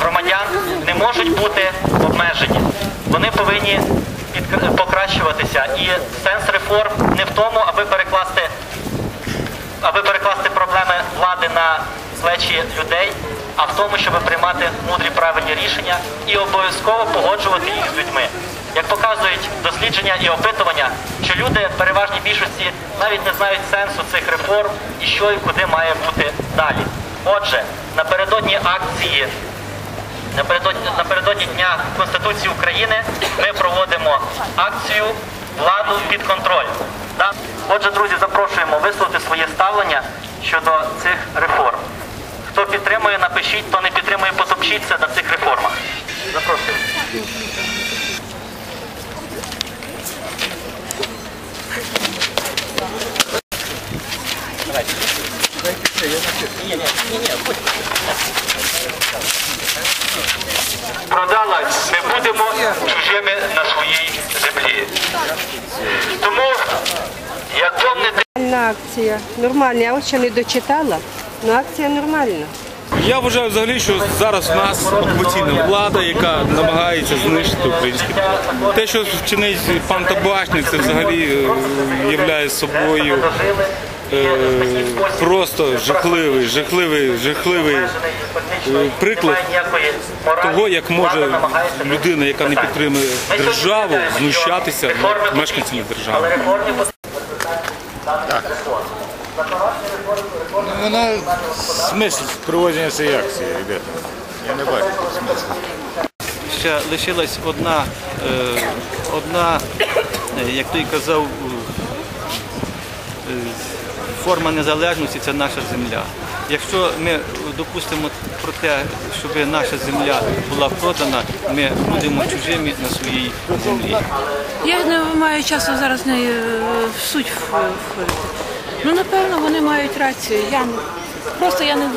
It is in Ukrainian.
громадян не можуть бути обмежені. Вони повинні покращуватися. І сенс реформ не в тому, аби перекласти аби перекласти проблеми влади на плечі людей, а в тому, щоб приймати мудрі правильні рішення і обов'язково погоджувати їх з людьми. Як показують дослідження і опитування, що люди в переважній більшості навіть не знають сенсу цих реформ і що і куди має бути далі. Отже, напередодні акції Напередодні, напередодні Дня Конституції України ми проводимо акцію владу під контроль. Отже, друзі, запрошуємо висловити своє ставлення щодо цих реформ. Хто підтримує, напишіть, хто не підтримує, потопчіться на цих реформах. Запрошую. Продалась, ми будемо чужими на своїй землі. Тому, як помните, Нормальна акція. Нормальна. Я от ще не дочитала, але акція нормальна. Я вважаю взагалі, що зараз в нас окупаційна влада, яка намагається знищити український народ. Те, що вчинить пан Табачник, це взагалі є собою е, просто жахливий, жахливий, жахливий е, приклад того, як може людина, яка не підтримує державу, знущатися над мешканцями держави. Вона смисл проводження цієї акції, ребята. Я не бачу смислу. ще лишилась одна, е, одна, е, як той казав, е, форма незалежності це наша земля. Якщо ми допустимо про те, щоб наша земля була продана, ми будемо чужими на своїй землі. Я не маю часу зараз не е, в суть. Ну, напевно, вони мають рацію. Я просто я не